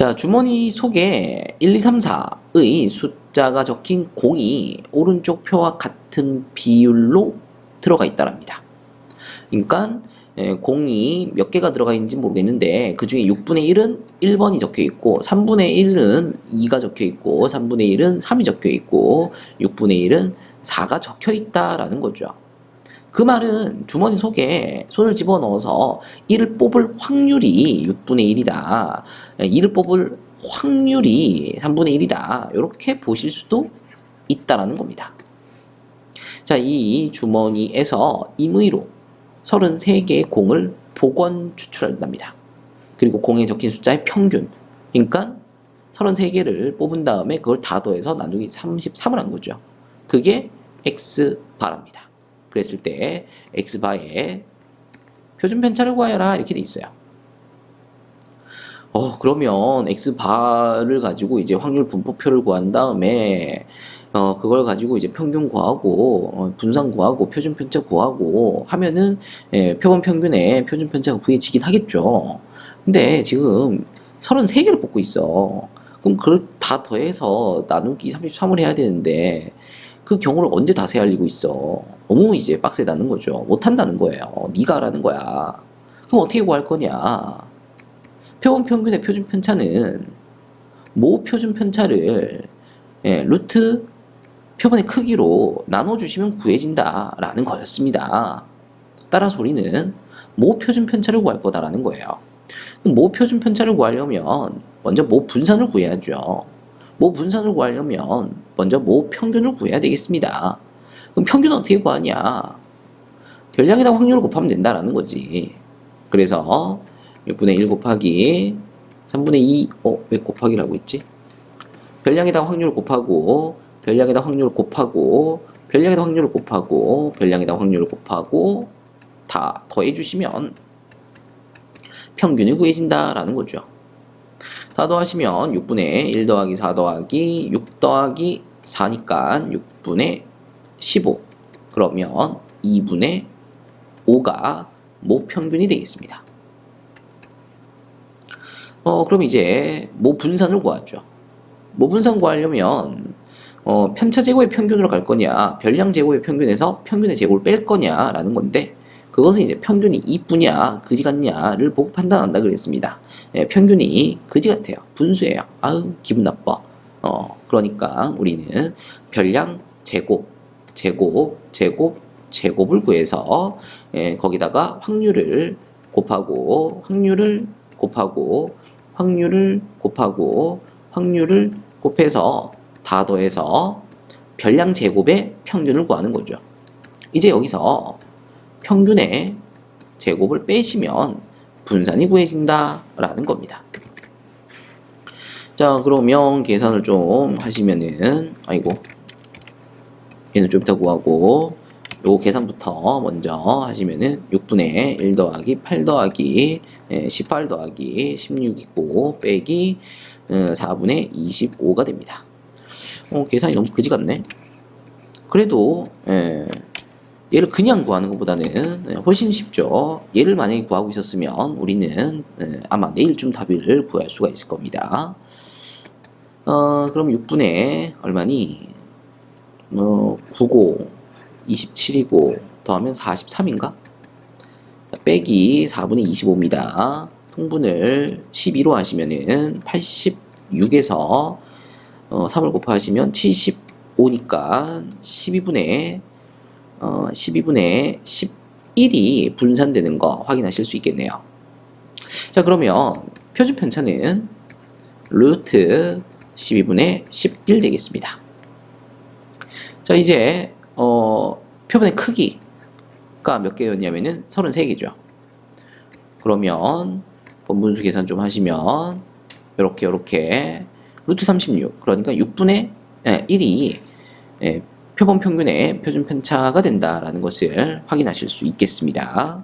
자, 주머니 속에 1, 2, 3, 4의 숫자가 적힌 공이 오른쪽 표와 같은 비율로 들어가 있다랍니다. 그러니까 예, 공이 몇 개가 들어가 있는지 모르겠는데 그 중에 6분의 1은 1번이 적혀 있고 3분의 1은 2가 적혀 있고 3분의 1은 3이 적혀 있고 6분의 1은 4가 적혀 있다라는 거죠. 그 말은 주머니 속에 손을 집어넣어서 1을 뽑을 확률이 6분의 1이다. 1을 뽑을 확률이 3분의 1이다. 이렇게 보실 수도 있다라는 겁니다. 자, 이 주머니에서 임의로 33개의 공을 복원 추출한답니다. 그리고 공에 적힌 숫자의 평균. 그러니까 33개를 뽑은 다음에 그걸 다 더해서 나누기 33을 한 거죠. 그게 x바랍니다. 그랬을 때 x바의 표준 편차를 구하여라 이렇게 돼 있어요. 어, 그러면 x바를 가지고 이제 확률 분포표를 구한 다음에 어, 그걸 가지고 이제 평균 구하고, 어, 분산 구하고, 표준 편차 구하고 하면은, 예, 표본 평균에 표준 편차가 구해지긴 하겠죠. 근데 지금 33개를 뽑고 있어. 그럼 그걸 다 더해서 나누기 33을 해야 되는데, 그 경우를 언제 다 세 알리고 있어. 너무 이제 빡세다는 거죠. 못한다는 거예요. 네가 하라는 거야. 그럼 어떻게 구할 거냐. 표본 평균의 표준 편차는 모 표준 편차를 예, 루트 표본의 크기로 나눠주시면 구해진다 라는 거였습니다. 따라서 우리는 모 표준 편차를 구할 거다라는 거예요. 모 표준 편차를 구하려면 먼저 모 분산을 구해야죠. 모 분산을 구하려면 먼저 모 평균을 구해야 되겠습니다. 그럼 평균은 어떻게 구하냐? 별량에다 확률을 곱하면 된다라는 거지. 그래서 6분의 1 곱하기 3분의 2, 어, 왜 곱하기라고 했지? 별량에다 확률을 곱하고 별량에다 확률을 곱하고 별량에다 확률을 곱하고 별량에다 확률을 곱하고 다 더해주시면 평균이 구해진다라는 거죠. 4 더하시면 6분의 1 더하기 4 더하기 6 더하기 4니까 6분의 15 그러면 2분의 5가 모 평균이 되겠습니다. 어, 그럼 이제 모 분산을 구하죠. 모 분산 구하려면 어, 편차 제곱의 평균으로 갈 거냐, 별량 제곱의 평균에서 평균의 제곱을 뺄 거냐라는 건데 그것은 이제 평균이 이쁘냐, 그지 같냐를 보고 판단한다 그랬습니다. 예, 평균이 그지 같아요. 분수예요. 아우 기분 나빠. 어, 그러니까 우리는 별량 제곱, 제곱, 제곱, 제곱을 구해서 예, 거기다가 확률을 곱하고 확률을 곱하고 확률을 곱하고 확률을 곱해서 다 더해서 별량 제곱의 평균을 구하는 거죠. 이제 여기서 평균의 제곱을 빼시면 분산이 구해진다 라는 겁니다. 자 그러면 계산을 좀 하시면은 아이고 얘는 좀 이따 구하고 요 계산부터 먼저 하시면은 6분의 1 더하기 8 더하기 18 더하기 16이고 빼기 4분의 25가 됩니다. 어, 계산이 너무 그지 같네. 그래도 예, 얘를 그냥 구하는 것보다는 훨씬 쉽죠. 얘를 만약에 구하고 있었으면 우리는 예, 아마 내일쯤 답을 구할 수가 있을 겁니다. 어, 그럼 6분의 얼마니? 어, 9고 27이고 더하면 43인가? 빼기 4분의 25입니다. 통분을 12로 하시면은 86에서 어, 3을 곱하시면 75니까 12분의 어, 12분의 11이 분산되는 거 확인하실 수 있겠네요. 자 그러면 표준 편차는 루트 12분의 11 되겠습니다. 자 이제 어, 표본의 크기가 몇 개였냐면은 33개죠. 그러면 본분수 계산 좀 하시면 이렇게 이렇게 루트 36 그러니까 6분의 1이 예, 표본 평균의 표준 편차가 된다라는 것을 확인하실 수 있겠습니다.